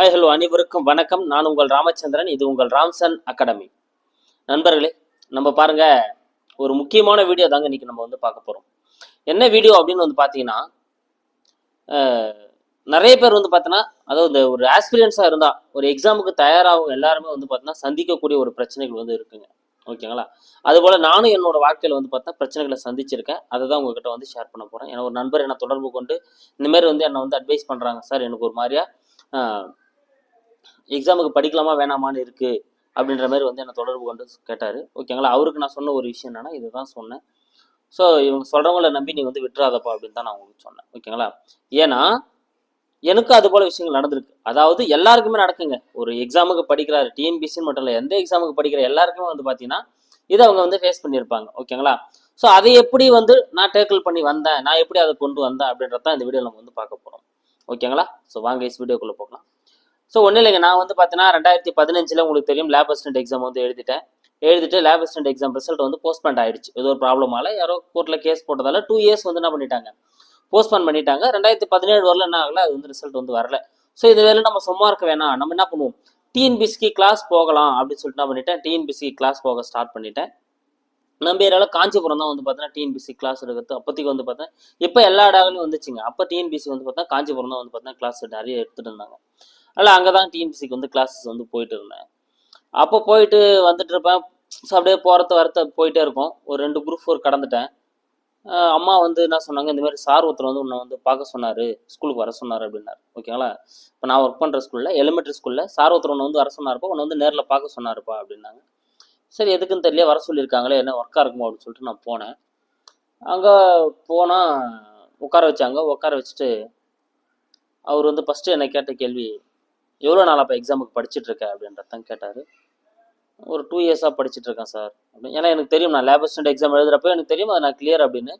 Hi hello அனைவருக்கும் வணக்கம். நான் உங்கள் ராமச்சந்திரன் இது உங்கள் ராம்சன் அகாடமி. நண்பர்களே நம்ம பாருங்க ஒரு முக்கியமான வீடியோ தாங்க இன்னைக்கு நம்ம வந்து பார்க்க போறோம். என்ன வீடியோ அப்படின்னு வந்து பார்த்தீங்கன்னா நிறைய பேர் வந்து பார்த்தீங்கன்னா அதாவது இந்த ஒரு ஆஸ்பிரியன்ஸாக இருந்தால் ஒரு எக்ஸாமுக்கு தயாராகும் எல்லாருமே வந்து பார்த்தீங்கன்னா சந்திக்கக்கூடிய ஒரு பிரச்சனைகள் வந்து இருக்குங்க. ஓகேங்களா? அதுபோல் நானும் என்னோட வாழ்க்கையில் வந்து பார்த்தா பிரச்சனைகளை சந்திச்சிருக்கேன். அதை தான் உங்ககிட்ட வந்து ஷேர் பண்ண போகிறேன் ஏன்னா ஒரு நண்பர் என்னை தொடர்பு கொண்டு இந்த மாதிரி வந்து என்னை வந்து அட்வைஸ் பண்ணுறாங்க சார் எனக்கு ஒரு மாதிரியா எக்ஸாமுக்கு படிக்கலாமா வேணாமான்னு இருக்கு அப்படின்ற மாதிரி வந்து என்னை தொடர்பு கொண்டு கேட்டார். ஓகேங்களா அவருக்கு நான் சொன்ன ஒரு விஷயம் என்னன்னா இதுதான் சொன்னேன். ஸோ இவங்க சொல்கிறவங்கள நம்பி நீ வந்து விட்டுறாதப்பா அப்படின்னு தான் நான் உங்களுக்கு சொன்னேன். ஓகேங்களா ஏன்னா எனக்கும் அது போல விஷயங்கள் நடந்திருக்கு. அதாவது எல்லாருக்குமே நடக்குங்க. ஒரு எக்ஸாமுக்கு படிக்கிறாரு டிஎன்பிசின்னு மட்டும் இல்லை எந்த எக்ஸாமுக்கு படிக்கிற எல்லாருக்குமே வந்து பார்த்தீங்கன்னா இதை அவங்க வந்து ஃபேஸ் பண்ணியிருப்பாங்க. ஓகேங்களா ஸோ அதை எப்படி வந்து நான் டேக்கிள் பண்ணி வந்தேன்? நான் எப்படி அதை கொண்டு வந்தேன்? அப்படின்றத தான் இந்த வீடியோ நம்ம வந்து பார்க்க போகிறோம் ஓகேங்களா ஸோ வாங்க இஸ் வீடியோக்குள்ளே போகலாம். ஸோ ஒன்றும் இல்லைங்க. நான் வந்து பார்த்தீங்கன்னா ரெண்டாயிரத்தி பதினஞ்சில் உங்களுக்கு தெரியும் லேப் அசிஸ்டன்ட் எக்ஸாம் வந்து எழுதிட்டேன். எழுதிட்டு லேப் அசிஸ்டன்ட் எக்ஸாம் ரிசல்ட் வந்து போஸ்ட்பண்ட் ஆயிடுச்சு. ஏதோ ஒரு ப்ராப்ளமால யாரோ கோர்ட்டில் கேஸ் போட்டதால டூ இயர்ஸ் வந்து என்ன பண்ணிட்டாங்க? போஸ்ட்போன் பண்ணிட்டாங்க. ரெண்டாயிரத்தி பதினேழு வரல என்ன ஆகல அது வந்து ரிசல்ட் வந்து வரல. ஸோ இது வேலை நம்ம சும்மா இருக்க வேணாம். நம்ம என்ன பண்ணுவோம்? டிஎன்பிசிக்கு கிளாஸ் போகலாம் அப்படின்னு சொல்லிட்டு நான் பண்ணிட்டேன். டிஎன்பிசி கிளாஸ் போக ஸ்டார்ட் பண்ணிட்டேன். நம்ம ஏரியாவில் காஞ்சிபுரம் தான் வந்து பார்த்தீங்கன்னா டிஎன்பிசி கிளாஸ் எடுக்கிறது. அப்போதைக்கு வந்து பார்த்தேன் இப்போ எல்லா இடங்களையும் வந்துச்சுங்க. அப்போ டிஎன்பிசி வந்து பார்த்தா காஞ்சிபுரம் தான் வந்து பார்த்தீங்கன்னா கிளாஸ் நிறைய எடுத்துட்டு இருந்தாங்க. அதனால் அங்கே தான் டிஎன்பிசிக்கு வந்து கிளாஸஸ் வந்து போயிட்டு இருந்தேன். அப்போ போயிட்டு வந்துட்டு இருப்பேன். ஸோ அப்படியே போகிறத வரத்த போயிட்டே இருக்கும். ஒரு ரெண்டு குரூப் ஃபோர் கடந்துட்டேன். அம்மா வந்து என்ன சொன்னாங்க இந்த மாதிரி சார் ஒருத்தர் வந்து உன்னை வந்து பார்க்க சொன்னார். ஸ்கூலுக்கு வர சொன்னார் அப்படின்னாரு. ஓகேங்களா இப்போ நான் ஒர்க் பண்ணுற ஸ்கூலில் எலிமெண்ட்ரி ஸ்கூலில் சார் ஒருத்தர் உன்னை வந்து வர சொன்னார்ப்பா உன்னை வந்து நேரில் பார்க்க சொன்னார்ப்பா அப்படின்னாங்க. சரி எதுக்குன்னு தெரியல வர சொல்லியிருக்காங்களே என்ன ஒர்க்காக இருக்குமோ அப்படின்னு சொல்லிட்டு நான் போனேன். அங்கே போனால் உட்கார வச்சாங்க. உட்கார வச்சுட்டு அவர் வந்து ஃபஸ்ட்டு என்னை கேட்ட கேள்வி எவ்வளோ நாள் அப்போ எக்ஸாமுக்கு படிச்சுட்டு இருக்க அப்படின்றதான் கேட்டார். ஒரு டூ இயர்ஸாக படிச்சுட்டு இருக்கேன் சார் அப்படின்னு. ஏன்னா எனக்கு தெரியும் நான் லேப் அசிஸ்டன்ட் எக்ஸாம் எழுதுறப்போ எனக்கு தெரியும் அது நான் கிளியர் அப்படின்னு.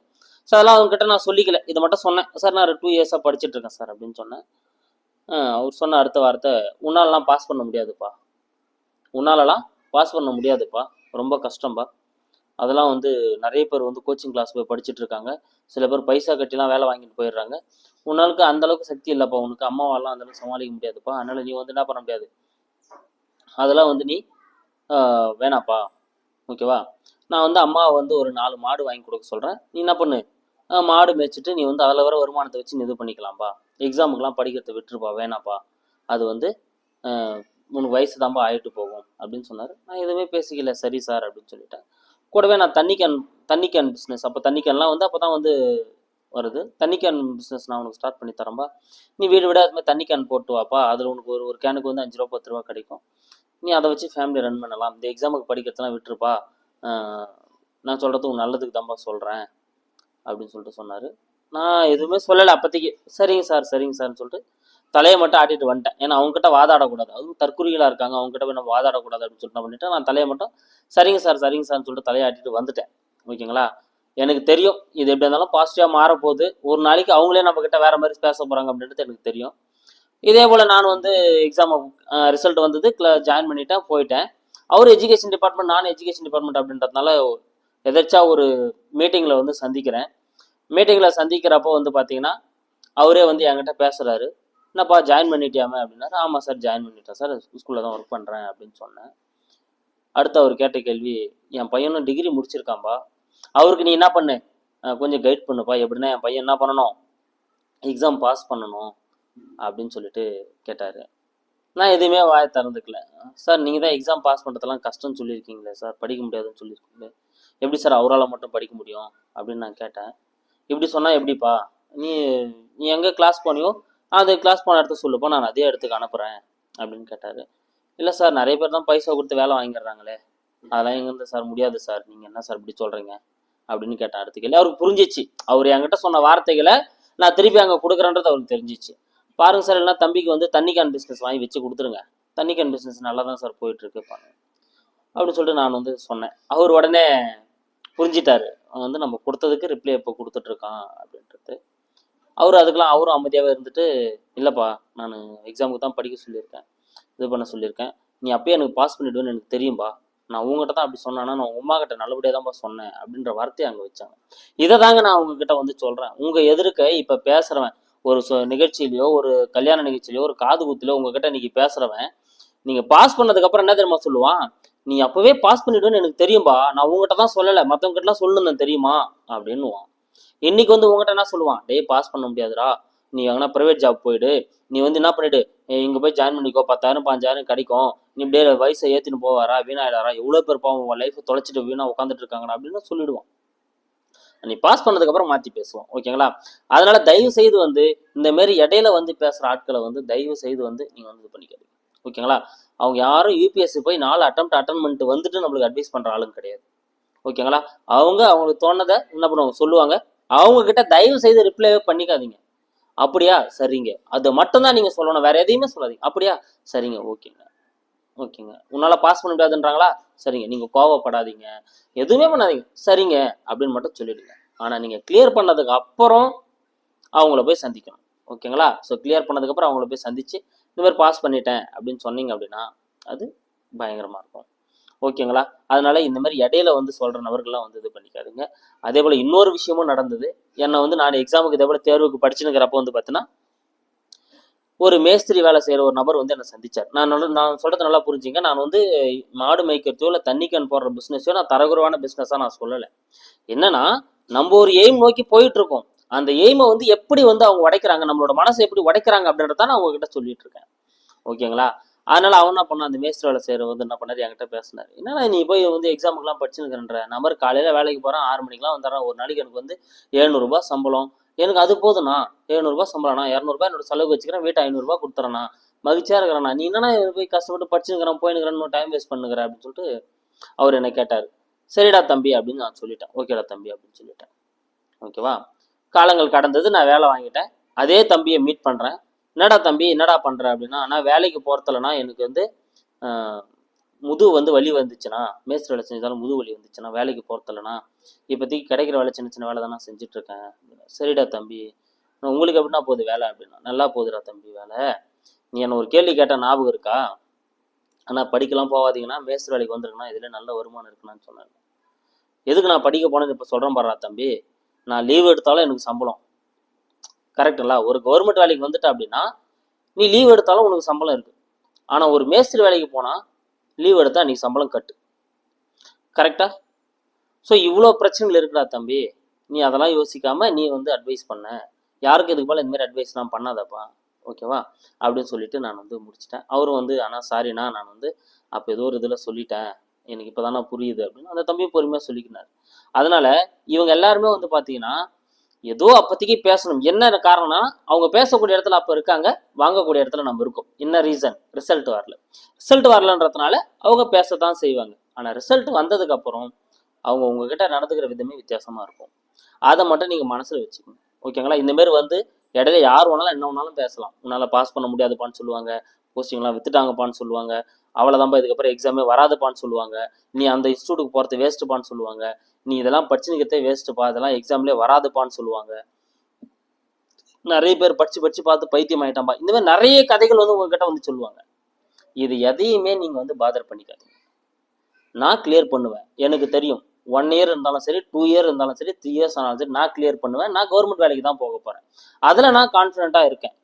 ஸோ அதெல்லாம் அவங்ககிட்ட நான் சொல்லிக்கல. இதை மட்டும் சொன்னேன். சார் நான் டூ இயர்ஸாக படிச்சுட்டு இருக்கேன் சார் அப்படின்னு சொன்னேன். அவர் சொன்ன அடுத்த வார்த்தை உன்னாலலாம் பாஸ் பண்ண முடியாதுப்பா. உன்னாலலாம் பாஸ் பண்ண முடியாதுப்பா. ரொம்ப கஷ்டம்பா. அதெல்லாம் வந்து நிறைய பேர் வந்து கோச்சிங் கிளாஸ் போய் படிச்சுட்டு இருக்காங்க. சில பேர் பைசா கட்டிலாம் வேலை வாங்கிட்டு போயிடுறாங்க. உன்னாளுக்கு அந்த அளவுக்கு சக்தி இல்லைப்பா. உனக்கு அம்மாவாலாம் அந்த அளவுக்கு சமாளிக்க முடியாதுப்பா. அதனால நீ வந்து என்ன பண்ண முடியாது? அதெல்லாம் வந்து நீ வேணாப்பா. ஓகேவா? நான் வந்து அம்மாவை வந்து ஒரு நாலு மாடு வாங்கி கொடுக்க சொல்கிறேன் நீ என்ன பண்ணு? மாடு மேய்ச்சிட்டு நீ வந்து அதில் வர வருமானத்தை வச்சு நீ இது பண்ணிக்கலாம்ப்பா. எக்ஸாமுக்கெலாம் படிக்கிறத விட்டுருப்பா. வேணாப்பா. அது வந்து உனக்கு வயசு தான்ப்பா ஆகிட்டு போகும் அப்படின்னு சொன்னார். நான் எதுவுமே பேசிக்கல. சரி சார் அப்படின்னு சொல்லிட்டேன். கூடவே நான் தண்ணி கேன் தண்ணி கேன் பிஸ்னஸ் அப்போ தண்ணி கேன்லாம் வந்து அப்போ தான் வந்து வருது. தண்ணி கேன் பிஸ்னஸ் நான் உனக்கு ஸ்டார்ட் பண்ணி தரேன்பா. நீ வீடு விட அதுமாதிரி தண்ணி கேன் போட்டு வாப்பா. அதில் உனக்கு ஒரு ஒரு கேனுக்கு வந்து அஞ்சு ரூபா பத்து ரூபா கிடைக்கும். நீ அதை வச்சு ஃபேமிலி ரன் பண்ணலாம். இந்த எக்ஸாமுக்கு படிக்கிறதுலாம் விட்டுருப்பா. நான் சொல்கிறது உன் நல்லதுக்கு தான்ப்பா சொல்கிறேன் அப்படின்னு சொல்லிட்டு சொன்னார். நான் எதுவுமே சொல்லலை. அப்போதைக்கு சரிங்க சார் சரிங்க சார்னு சொல்லிட்டு தலையை மட்டும் ஆட்டிட்டு வந்துட்டேன். ஏன்னா அவங்ககிட்ட வாதாடக்கூடாது. அதுவும் தற்குறிகளாக இருக்காங்க. அவங்ககிட்ட போய் நம்ம வாதாடக்கூடாது அப்படின்னு சொல்லிட்டு பண்ணிட்டு நான் தலையை மட்டும் சரிங்க சார் சரிங்க சார்னு சொல்லிட்டு தலையை ஆட்டிட்டு வந்துட்டேன். ஓகேங்களா? எனக்கு தெரியும். இது எப்படி இருந்தாலும் பாசிட்டிவாக மாறப்போகுது. ஒரு நாளைக்கு அவங்களே நம்ம கிட்ட வேற மாதிரி பேச போகிறாங்க அப்படின்றது எனக்கு தெரியும். இதே போல் நான் வந்து எக்ஸாம் ரிசல்ட் வந்தது. ஜாயின் பண்ணிட்டேன் போயிட்டேன். அவர் எஜுகேஷன் டிபார்ட்மெண்ட் நான் எஜுகேஷன் டிபார்ட்மெண்ட் அப்படின்றதுனால எதாச்சா ஒரு மீட்டிங்கில் வந்து சந்திக்கிறேன். மீட்டிங்கில் சந்திக்கிறப்போ வந்து பார்த்தீங்கன்னா அவரே வந்து என்கிட்ட பேசுகிறாரு என்னப்பா ஜாயின் பண்ணிட்டியாமே அப்படின்னாரு. ஆமாம் சார் ஜாயின் பண்ணிட்டேன் சார் ஸ்கூலில் தான் ஒர்க் பண்ணுறேன் அப்படின்னு சொன்னேன். அடுத்து அவர் கேட்ட கேள்வி என் பையனும் டிகிரி முடிச்சிருக்காம்பா அவருக்கு நீ என்ன பண்ணு? கொஞ்சம் கைட் பண்ணுப்பா. எப்படின்னா என் பையன் என்ன பண்ணணும்? எக்ஸாம் பாஸ் பண்ணணும். அப்படின்னு சொல்லிட்டு கேட்டார். நான் எதுவுமே வாய திறந்துக்கல. சார் நீங்கள் தான் எக்ஸாம் பாஸ் பண்ணுறதெல்லாம் கஷ்டம்னு சொல்லியிருக்கீங்களே சார் படிக்க முடியாதுன்னு சொல்லியிருக்கீங்களே. எப்படி சார் அவரால் மட்டும் படிக்க முடியும்? அப்படின்னு நான் கேட்டேன். இப்படி சொன்னால் எப்படிப்பா? நீ நீ எங்கே கிளாஸ் போனியோ? அது கிளாஸ் போன இடத்த சொல்லுப்போ நான் அதே இடத்துக்கு அனுப்புகிறேன் அப்படின்னு கேட்டார். இல்லை சார் நிறைய பேர் தான் பைசா கொடுத்து வேலை வாங்கிடுறாங்களே. அதெல்லாம் எங்கேருந்து சார் முடியாது சார் நீங்கள் என்ன சார் இப்படி சொல்கிறீங்க அப்படின்னு கேட்டேன் அடுத்த கேள்வி அவருக்கு புரிஞ்சிச்சு. அவர் என்கிட்ட சொன்ன வார்த்தைகளை நான் திருப்பி அங்கே கொடுக்குறேன்றது அவருக்கு தெரிஞ்சிச்சு. பாருங்க சார் இல்லைனா தம்பிக்கு வந்து தண்ணி கேன் பிஸ்னஸ் வாங்கி வச்சு கொடுத்துருங்க. தண்ணி கேன் பிஸ்னஸ் நல்லா தான் சார் போயிட்டுருக்கு பாருங்க. அப்படின்னு சொல்லிட்டு நான் வந்து சொன்னேன். அவர் உடனே புரிஞ்சிட்டாரு. அவன் வந்து நம்ம கொடுத்ததுக்கு ரிப்ளை எப்போ கொடுத்துட்ருக்கான் அப்படின்னு. அவர் அதுக்கெல்லாம் அவரும் அமைதியாகவே இருந்துட்டு இல்லைப்பா நான் எக்ஸாமுக்கு தான் படிக்க சொல்லியிருக்கேன். இது பண்ண சொல்லியிருக்கேன். நீ அப்பயே எனக்கு பாஸ் பண்ணிடுவேன்னு எனக்கு தெரியும்பா. நான் உங்ககிட்ட தான் அப்படி சொன்னேன்னா நான் உமா கிட்ட நல்லபடியாக தான்ப்பா சொன்னேன் அப்படின்ற வார்த்தையை அங்கே வச்சாங்க. இதை தாங்க நான் உங்ககிட்ட வந்து சொல்கிறேன் உங்கள் எதிர்க்க இப்போ பேசுகிறவன் ஒரு நிகழ்ச்சியிலையோ ஒரு கல்யாண நிகழ்ச்சியிலையோ ஒரு காது குத்துலையோ உங்ககிட்ட இன்னைக்கு பேசுகிறவன் நீங்கள் பாஸ் பண்ணதுக்கப்புறம் என்ன தெரியுமா சொல்லுவான்? நீ அப்போவே பாஸ் பண்ணிடுவேன்னு எனக்கு தெரியும்பா. நான் உங்ககிட்ட தான் சொல்லலை. மற்றவங்க கிட்டலாம் சொல்லணும் தெரியுமா? அப்படின்னுவான். இன்னைக்கு வந்து உங்ககிட்ட என்ன சொல்லுவான்? டேய் பாஸ் பண்ண முடியாதுடா. நீ எங்கன்னா ப்ரைவேட் ஜாப் போயிடு. நீ வந்து என்ன பண்ணிடு? இங்கே இங்க போய் ஜாயின் பண்ணிக்கோ. பத்தாயிரம் பாஞ்சாயிரம் கிடைக்கும். நீ இப்படியே வயசை ஏற்றின்னு போவாரா? வீணாயிடாரா? எவ்வளோ பேர் பாவம் உன் லைஃப் தொலைச்சிட்டு வீணா உட்காந்துட்டு இருக்காங்கடா அப்படின்னு சொல்லிடுவான். நீ பாஸ் பண்ணதுக்கு அப்புறம் மாத்தி பேசுவோம் ஓகேங்களா அதனால தயவு செய்து வந்து இந்த மாதிரி இடையில வந்து பேசுற ஆட்களை வந்து தயவு செய்து வந்து நீங்க வந்து இது பண்ணிக்காது ஓகேங்களா அவங்க யாரும் யூபிஎஸ்சி போய் நாலு அட்டம் அட்டன் பண்ணிட்டு வந்துட்டு நம்மளுக்கு அட்வைஸ் பண்ற ஆளுங்க கிடையாது. ஓகேங்களா? அவங்க அவங்களுக்கு தோணதை என்ன பண்ணுவாங்க? சொல்லுவாங்க. அவங்க கிட்ட தயவு செய்து ரிப்ளை பண்ணிக்காதீங்க. அப்படியா? சரிங்க. அதை மட்டும்தான் நீங்க சொல்லணும். வேற எதையுமே சொல்லாதீங்க. அப்படியா? சரிங்க. ஓகேங்க. ஓகேங்க. உன்னால பாஸ் பண்ண முடியாதுன்றாங்களா? சரிங்க. நீங்க கோவப்படாதீங்க. எதுவுமே பண்ணாதீங்க. சரிங்க. அப்படின்னு மட்டும் சொல்லிடுங்க. ஆனா நீங்க கிளியர் பண்ணதுக்கு அப்புறம் அவங்கள போய் சந்திக்கணும். ஓகேங்களா? ஸோ கிளியர் பண்ணதுக்கு அப்புறம் அவங்கள போய் சந்திச்சு இந்த மாதிரி பாஸ் பண்ணிட்டேன் அப்படின்னு சொன்னீங்க அப்படின்னா அது பயங்கரமா இருக்கும். ஓகேங்களா? அதனால இந்த மாதிரி இடையில வந்து சொல்ற நபர்கள்லாம் வந்து இது பண்ணிக்காதுங்க. அதே போல இன்னொரு விஷயமும் நடந்தது. என்னை வந்து நான் எக்ஸாமுக்கு இதே போல தேர்வுக்கு படிச்சுனுங்கிறப்ப வந்து பார்த்தீங்கன்னா ஒரு மேஸ்திரி வேலை செய்யற ஒரு நபர் வந்து என்னை சந்திச்சார். நான் நல்லா நான் சொல்றது நல்லா புரிஞ்சுங்க. நான் வந்து மாடு மேய்க்கிறதோ இல்லை தண்ணி கேன் போடுற பிஸ்னஸோ நான் தரகுறவான பிஸ்னஸாக நான் சொல்லலை. என்னன்னா நம்ம ஒரு எய்ம் நோக்கி போயிட்டு இருக்கோம் அந்த எய்மை வந்து எப்படி வந்து அவங்க உடைக்கிறாங்க நம்மளோட மனசை எப்படி உடைக்கிறாங்க அப்படின்றத நான் உங்ககிட்ட சொல்லிட்டு இருக்கேன் ஓகேங்களா? அதனால அவன் என்ன பண்ணான்? அந்த மேஸ்திரி வேலை செய்யற வந்து என்ன பண்ணாரு? என்கிட்ட பேசினார். என்னன்னா நீ போய் வந்து எக்ஸாமுக்குலாம் படிச்சுன்னு நம்பர் காலையில வேலைக்கு போறான் ஆறு மணிக்கெல்லாம் வந்துடுறேன். ஒரு நாளைக்கு எனக்கு வந்து எழுநூறுபா சம்பளம். எனக்கு அது போதுண்ணா எழுநூறுபா சம்பளம்ண்ணா இரநூறுபா என்னோட செலவு வச்சுக்கிறேன். வீட்டை ஐநூறுபா கொடுத்துறேண்ணா. மகிழ்ச்சியா இருக்கிறேண்ணா. நீ என்னன்னா போய் கஷ்டப்பட்டு படிச்சுக்கிறேன் போயினுக்கிறேன் டைம் வேஸ்ட் பண்ணுகிற அப்படின்னு சொல்லிட்டு அவர் என்ன கேட்டார். சரிடா தம்பி அப்படின்னு நான் சொல்லிட்டேன். ஓகேடா தம்பி அப்படின்னு சொல்லிட்டேன். ஓகேவா காலங்கள் கடந்தது. நான் வேலை வாங்கிட்டேன். அதே தம்பியை மீட் பண்றேன். என்னடா தம்பி என்னடா பண்ணுற அப்படின்னா நான் வேலைக்கு போகிறதுலனா எனக்கு வந்து முது முதுகு வந்து வலி வந்துச்சுன்னா மேஸ்திரி வேலை செஞ்சாலும் முதுகு வலி வந்துச்சுன்னா வேலைக்கு போறதுலனா இப்போதைக்கு கிடைக்கிற வேலை சின்ன சின்ன வேலை தான் நான் செஞ்சுட்டு சரிடா தம்பி. உங்களுக்கு எப்படின்னா போகுது வேலை அப்படின்னா நல்லா போகுதுடா தம்பி வேலை. நீ என்ன ஒரு கேள்வி கேட்டால் ஞாபகம் இருக்கா? ஆனால் படிக்கலாம் போகாதீங்கன்னா மேஸ்திரி வேலைக்கு வந்துருக்குன்னா இதில் நல்ல வருமானம் இருக்குன்னு சொன்னாங்க எதுக்கு நான் படிக்க போனேன்னு இப்போ சொல்கிறேன் பாடுறா தம்பி. நான் லீவ் எடுத்தாலும் எனக்கு சம்பளம். கரெக்டுங்களா? ஒரு கவர்மெண்ட் வேலைக்கு வந்துட்ட அப்படின்னா நீ லீவ் எடுத்தாலும் உனக்கு சம்பளம் இருக்கு. ஆனால் ஒரு மேஸ்திரி வேலைக்கு போனால் லீவ் எடுத்தால் நீ சம்பளம் கட்டு. கரெக்டா ஸோ இவ்வளோ பிரச்சனைகள் இருக்குடா தம்பி. நீ அதெல்லாம் யோசிக்காம நீ வந்து அட்வைஸ் பண்ண. யாருக்கும் இதுக்கு போல இதுமாரி அட்வைஸ்லாம் பண்ணாதப்பா? ஓகேவா அப்படின்னு சொல்லிட்டு நான் வந்து முடிச்சிட்டேன். அவரும் வந்து ஆனால் சாரிண்ணா நான் வந்து அப்போ ஏதோ ஒரு இதில் சொல்லிட்டேன். எனக்கு இப்போ தானே புரியுது அப்படின்னு அந்த தம்பி பொறுமையாக சொல்லிக்கினார். அதனால இவங்க எல்லாருமே வந்து பார்த்தீங்கன்னா ஏதோ அப்போதைக்கு பேசணும். என்ன காரணம்னா அவங்க பேசக்கூடிய இடத்துல அப்போ இருக்காங்க வாங்கக்கூடிய இடத்துல நம்ம இருக்கோம். என்ன ரீசன் ரிசல்ட் வரல. ரிசல்ட் வரலன்றதுனால அவங்க பேசத்தான் செய்வாங்க. ஆனால் ரிசல்ட் வந்ததுக்கு அப்புறம் அவங்க உங்ககிட்ட நடந்துக்கிற விதமே வித்தியாசமாக இருக்கும். அதை மட்டும் நீங்கள் மனசில் வச்சுக்கோங்க. ஓகேங்களா? இந்தமாரி வந்து இடையில யார் வேணாலும் என்ன வேணாலும் பேசலாம். உன்னால் பாஸ் பண்ண முடியாதுப்பான்னு சொல்லுவாங்க. போஸ்டிங்லாம் வித்துட்டாங்கப்பான்னு சொல்லுவாங்க. அவ்வளோதான்ப்பா இதுக்கப்புறம் எக்ஸாமே வராதுப்பான்னு சொல்லுவாங்க. நீ அந்த இன்ஸ்டியூட்டுக்கு போகிறது வேஸ்ட்டுப்பான்னு சொல்லுவாங்க. நீ இதெல்லாம் படிச்சுக்கிறதே வேஸ்ட்டுப்பா இதெல்லாம் எக்ஸாம்லேயே வராதுப்பான்னு சொல்லுவாங்க. நிறைய பேர் படிச்சு படிச்சு பார்த்து பைத்தியம் ஆயிட்டாம்பா இந்த மாதிரி நிறைய கதைகள் வந்து உங்ககிட்ட வந்து சொல்லுவாங்க. இது எதையுமே நீங்கள் வந்து பாதர் பண்ணிக்காதீங்க. நான் கிளியர் பண்ணுவேன். எனக்கு தெரியும். ஒன் இயர் இருந்தாலும் சரி டூ இயர் இருந்தாலும் சரி த்ரீ இயர்ஸ் ஆனாலும் சரி நான் கிளியர் பண்ணுவேன். நான் கவர்மெண்ட் வேலைக்கு தான் போக போகிறேன் அதில் நான் கான்ஃபிடென்ட்டாக இருக்கேன்.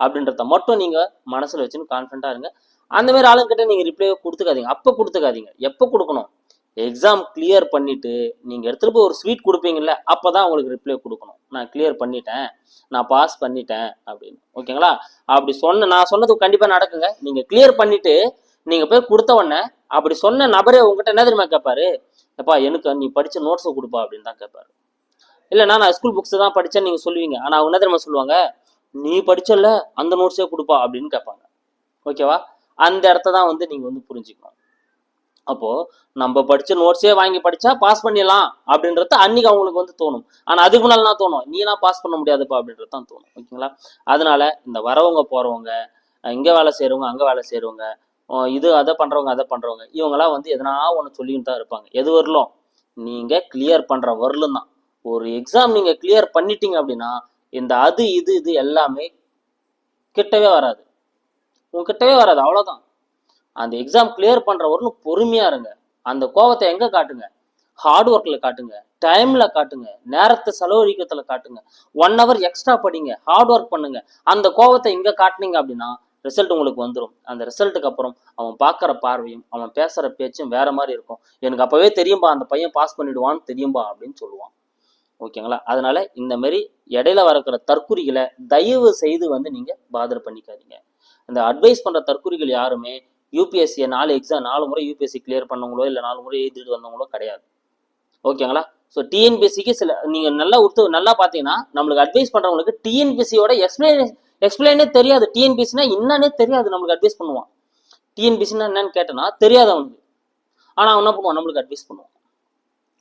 அப்படின்றத மட்டும் நீங்க மனசுல வச்சுன்னு கான்ஃபிடண்ட்டாக இருங்க. அந்த மாதிரி ஆளுங்கிட்ட நீங்க ரிப்ளை கொடுத்துக்காதீங்க. அப்போ கொடுத்துக்காதீங்க. எப்போ கொடுக்கணும்? எக்ஸாம் கிளியர் பண்ணிட்டு நீங்க எடுத்துட்டு போய் ஒரு ஸ்வீட் கொடுப்பீங்கல்ல அப்பதான் உங்களுக்கு ரிப்ளை கொடுக்கணும். நான் கிளியர் பண்ணிட்டேன். நான் பாஸ் பண்ணிட்டேன் அப்படின்னு. ஓகேங்களா? அப்படி சொன்ன நான் சொன்னது கண்டிப்பா நடக்குங்க. நீங்க கிளியர் பண்ணிட்டு நீங்க போய் கொடுத்த உடனே அப்படி சொன்ன நபரே உங்ககிட்ட என்ன தெரியுமா கேட்பாரு எப்பா எனக்கு நீ படிச்ச நோட்ஸை கொடுப்பா அப்படின்னு தான் கேட்பாரு இல்லைண்ணா நான் ஸ்கூல் புக்ஸ் தான் படிச்சேன்னு நீங்க சொல்லுவீங்க. ஆனா அவங்க என்ன தெரியுமா சொல்லுவாங்க? நீ படிச்சல அந்த நோட்ஸே கொடுப்பா அப்படின்னு கேட்பாங்க. ஓகேவா? அந்த இடத்த தான் வந்து நீங்க வந்து புரிஞ்சுக்கணும். அப்போ நம்ம படிச்ச நோட்ஸே வாங்கி படிச்சா பாஸ் பண்ணிடலாம் அப்படின்றது அன்னைக்கு அவங்களுக்கு வந்து தோணும். ஆனா அதுக்கு முன்னால தோணும். நீலாம் பாஸ் பண்ண முடியாதுப்பா அப்படின்றது தான் தோணும். ஓகேங்களா? அதனால இந்த வரவங்க போறவங்க இங்கே இங்க வேலை செய்கிறவங்க அங்க வேலை செய்கிறவங்க இது அதை பண்றவங்க அதை பண்றவங்க இவங்கெல்லாம் வந்து எதனா ஒன்று சொல்லிக்கிட்டு தான் இருப்பாங்க. எது வரலும்? நீங்க கிளியர் பண்ற வரலும் தான். ஒரு எக்ஸாம் நீங்க கிளியர் பண்ணிட்டீங்க அப்படின்னா இந்த அது இது இது எல்லாமே கிட்டவே வராது. உங்ககிட்டவே வராது அவ்வளோதான் அந்த எக்ஸாம் கிளியர் பண்ணுறவர்களும் பொறுமையாக இருங்க. அந்த கோவத்தை எங்கே காட்டுங்க? ஹார்ட் ஒர்க்கில் காட்டுங்க. டைமில் காட்டுங்க. நேரத்தை செலவழிக்கிறதுல காட்டுங்க. ஒன் ஹவர் எக்ஸ்ட்ரா படிங்க. ஹார்ட் ஒர்க் பண்ணுங்க. அந்த கோவத்தை இங்கே காட்டினீங்க அப்படின்னா ரிசல்ட் உங்களுக்கு வந்துடும் அந்த ரிசல்ட்டுக்கு அப்புறம் அவன் பார்க்குற பார்வையும் அவன் பேசுகிற பேச்சும் வேற மாதிரி இருக்கும். எனக்கு அப்பவே தெரியும்பா அந்த பையன் பாஸ் பண்ணிடுவான்னு தெரியும்பா அப்படின்னு சொல்லுவான். ஓகேங்களா? அதனால இந்த மாதிரி இடையில வரக்கிற தற்குறிகளை தயவு செய்து வந்து நீங்க பாதர் பண்ணிக்காதீங்க. இந்த அட்வைஸ் பண்ற தற்குறிகள் யாருமே யூபிஎஸ்சியை நாலு எக்ஸாம் நாலு முறை யூபிஎஸ்சி கிளியர் பண்ணவங்களோ இல்லை நாலு முறை எழுதிட்டு வந்தவங்களோ கிடையாது. ஓகேங்களா? ஸோ டிஎன்பிஎஸ்சிக்கு சில நீங்க நல்லா உத்து நல்லா பார்த்தீங்கன்னா நம்மளுக்கு அட்வைஸ் பண்றவங்களுக்கு டிஎன்பிஎஸ்சியோட எக்ஸ்பிளைன் எக்ஸ்பிளைனே தெரியாது. டிஎன்பிஎஸ்சினா என்னன்னே தெரியாது நம்மளுக்கு அட்வைஸ் பண்ணுவான். டிஎன்பிஎஸ்சினா என்னன்னு கேட்டனா தெரியாது அவனுக்கு ஆனால் அவன் என்ன பண்ணுவான்? நம்மளுக்கு அட்வைஸ் பண்ணுவான்.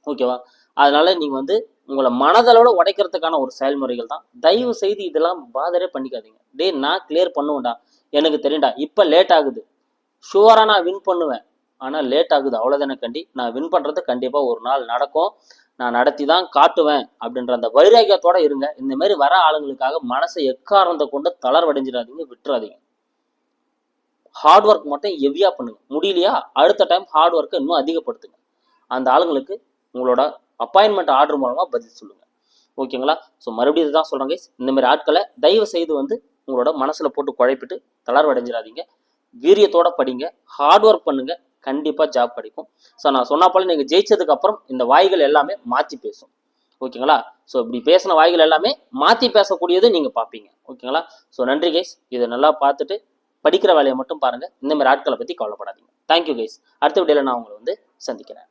ஓகேவா? அதனால நீங்கள் வந்து உங்களை மனதளவோட உடைக்கிறதுக்கான ஒரு செயல்முறைகள் தான். தயவு செய்து இதெல்லாம் பாதரே பண்ணிக்காதீங்க. டேய் நான் கிளியர் பண்ணுவேன்டா. எனக்கு தெரியும்டா. இப்போ லேட் ஆகுது. ஷுவராக நான் வின் பண்ணுவேன். ஆனால் லேட் ஆகுது. அவ்வளவுதானே கண்டி? நான் வின் பண்ணுறது கண்டிப்பாக ஒரு நாள் நடக்கும். நான் நடத்தி தான் காட்டுவேன் அப்படின்ற அந்த வைராகியத்தோட இருங்க. இந்த மாதிரி வர ஆளுங்களுக்காக மனசை எக்காரணத்தை கொண்டு தளர்வடைஞ்சிடாதீங்க. விட்டுறாதீங்க. ஹார்ட் ஒர்க் மட்டும் ஹெவியாக பண்ணுங்க. முடியலையா? அடுத்த டைம் ஹார்ட் ஒர்க்கை இன்னும் அதிகப்படுத்துங்க. அந்த ஆளுங்களுக்கு உங்களோட அப்பாயின்மெண்ட் ஆர்டர் மூலமாக பதில் சொல்லுங்கள் ஓகேங்களா ஸோ மறுபடியும் இதுதான் சொல்றேன் இந்த மாதிரி ஆட்களை தயவு செய்து வந்து உங்களோட மனசில் போட்டு குழப்பிட்டு தளர்வடைஞ்சிடாதீங்க வீரியத்தோட படிங்க. ஹார்ட் ஒர்க் பண்ணுங்கள் கண்டிப்பாக ஜாப் கிடைக்கும். ஸோ நான் சொன்ன போல நீங்கள் ஜெயிச்சதுக்கப்புறம் இந்த வாய்கள் எல்லாமே மாற்றி பேசும். ஓகேங்களா ஸோ இப்படி பேசின வாய்கள் எல்லாமே மாற்றி பேசக்கூடியது நீங்கள் பார்ப்பீங்க. ஓகேங்களா ஸோ நன்றி கைஸ் இதை நல்லா பார்த்துட்டு படிக்கிற வேலையை மட்டும் பாருங்கள் இந்தமாதிரி ஆட்களை பற்றி கவலைப்படாதீங்க. தேங்க்யூ கைஸ் அடுத்த வீடியோவில் நான் உங்களை வந்து சந்திக்கிறேன்.